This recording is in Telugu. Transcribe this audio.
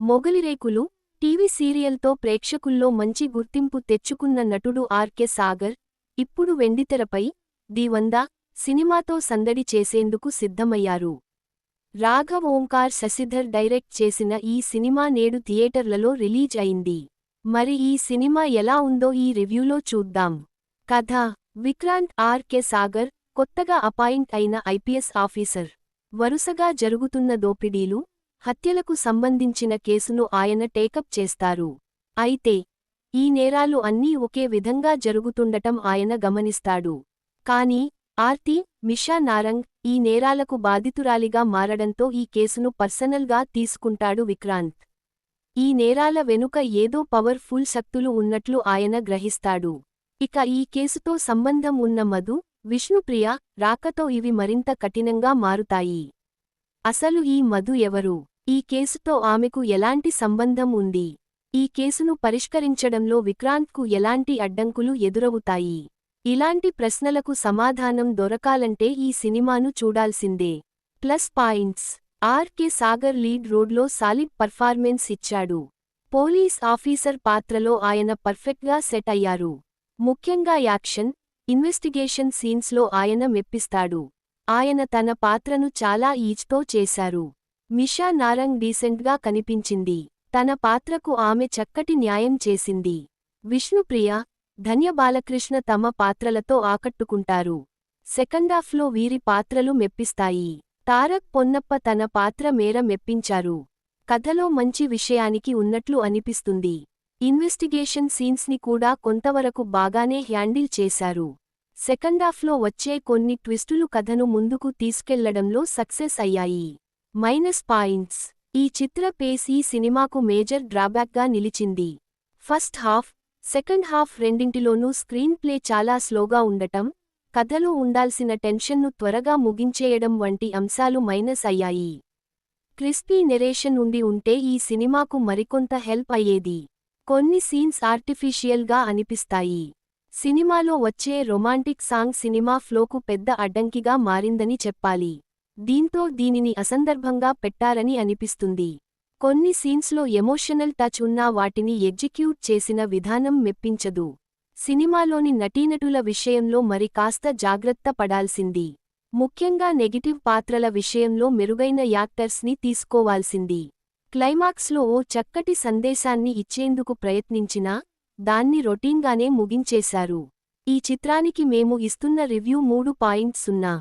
మొగలిరేకులు టీవీ సీరియల్తో ప్రేక్షకుల్లో మంచి గుర్తింపు తెచ్చుకున్న నటుడు ఆర్కె సాగర్ ఇప్పుడు వెండితెరపై ది వంద సినిమాతో సందడి చేసేందుకు సిద్ధమయ్యారు. రాఘవ్ ఓంకార్ శశిధర్ డైరెక్ట్ చేసిన ఈ సినిమా నేడు థియేటర్లలో రిలీజ్ అయింది. మరి ఈ సినిమా ఎలా ఉందో ఈ రివ్యూలో చూద్దాం. కథ విక్రాంత్ ఆర్కె సాగర్ కొత్తగా అపాయింట్ అయిన ఐపీఎస్ ఆఫీసర్. వరుసగా జరుగుతున్న దోపిడీలు హత్యలకు సంబంధించిన కేసును ఆయన టేకప్ చేస్తారు. అయితే ఈ నేరాలు అన్నీ ఒకే విధంగా జరుగుతుండటం ఆయన గమనిస్తాడు. కాని ఆర్తి మిషా నారంగ్ ఈ నేరాలకు బాధితురాలిగా మారడంతో ఈ కేసును పర్సనల్గా తీసుకుంటాడు విక్రాంత్. ఈ నేరాల వెనుక ఏదో పవర్ ఫుల్ శక్తులు ఉన్నట్లు ఆయన గ్రహిస్తాడు. ఇక ఈ కేసుతో సంబంధం ఉన్న మధు విష్ణుప్రియ రాకతో ఇవి మరింత కఠినంగా మారుతాయి. అసలు ఈ మధు ఎవరు? ఈ కేసుతో ఆమెకు ఎలాంటి సంబంధం ఉంది? ఈ కేసును పరిష్కరించడంలో విక్రాంత్కు ఎలాంటి అడ్డంకులు ఎదురవుతాయి? ఇలాంటి ప్రశ్నలకు సమాధానం దొరకాలంటే ఈ సినిమాను చూడాల్సిందే. Plus points. RK Sagar lead రోడ్లో సాలిడ్ పర్ఫార్మెన్స్ ఇచ్చాడు. పోలీస్ ఆఫీసర్ పాత్రలో ఆయన పర్ఫెక్ట్గా సెట్ అయ్యారు. ముఖ్యంగా యాక్షన్ ఇన్వెస్టిగేషన్ సీన్స్లో ఆయన మెప్పిస్తాడు. ఆయన తన పాత్రను చాలా ఈజ్తో చేశారు. మిషా నారంగ్ డీసెంట్గా కనిపించింది. తన పాత్రకు ఆమె చక్కటి న్యాయం చేసింది. విష్ణుప్రియ ధన్య బాలకృష్ణ తమ పాత్రలతో ఆకట్టుకుంటారు. సెకండాఫ్లో వీరి పాత్రలు మెప్పిస్తాయి. తారక్ పొన్నప్ప తన పాత్ర మేర మెప్పించారు. కథలో మంచి విషయానికి ఉన్నట్లు అనిపిస్తుంది. ఇన్వెస్టిగేషన్ సీన్స్ని కూడా కొంతవరకు బాగానే హ్యాండిల్ చేశారు. సెకండాఫ్లో వచ్చే కొన్ని ట్విస్టులు కథను ముందుకు తీసుకెళ్ళడంలో సక్సెస్ అయ్యాయి. Minus points. ఈ చిత్ర పేస్ ఈ సినిమాకు మేజర్ డ్రాబ్యాక్గా నిలిచింది. ఫస్ట్ హాఫ్ సెకండ్ హాఫ్ రెండింటిలోనూ స్క్రీన్ ప్లే చాలా స్లోగా ఉండటం కథలో ఉండాల్సిన టెన్షన్ను త్వరగా ముగించేయడం వంటి అంశాలు మైనస్ అయ్యాయి. క్రిస్పీ నెరేషన్ ఉండి ఉంటే ఈ సినిమాకు మరికొంత హెల్ప్ అయ్యేది. కొన్ని సీన్స్ ఆర్టిఫిషియల్గా అనిపిస్తాయి. సినిమాలో వచ్చే రొమాంటిక్ సాంగ్ సినిమా ఫ్లోకు పెద్ద అడ్డంకిగా మారిందని చెప్పాలి. దీంతో దీనిని అసందర్భంగా పెట్టారని అనిపిస్తుంది. కొన్ని సీన్స్లో ఎమోషనల్ టచ్ ఉన్నా వాటిని ఎగ్జిక్యూట్ చేసిన విధానం మెప్పించదు. సినిమాలోని నటీనటుల విషయంలో మరి కాస్త జాగ్రత్త పడాల్సింది. ముఖ్యంగా నెగిటివ్ పాత్రల విషయంలో మెరుగైన యాక్టర్స్ని తీసుకోవాల్సింది. క్లైమాక్స్లో ఓ చక్కటి సందేశాన్ని ఇచ్చేందుకు ప్రయత్నించినా దాన్ని రొటీన్గానే ముగించేశారు. ఈ చిత్రానికి మేము ఇస్తున్న రివ్యూ మూడు పాయింట్ సున్నా.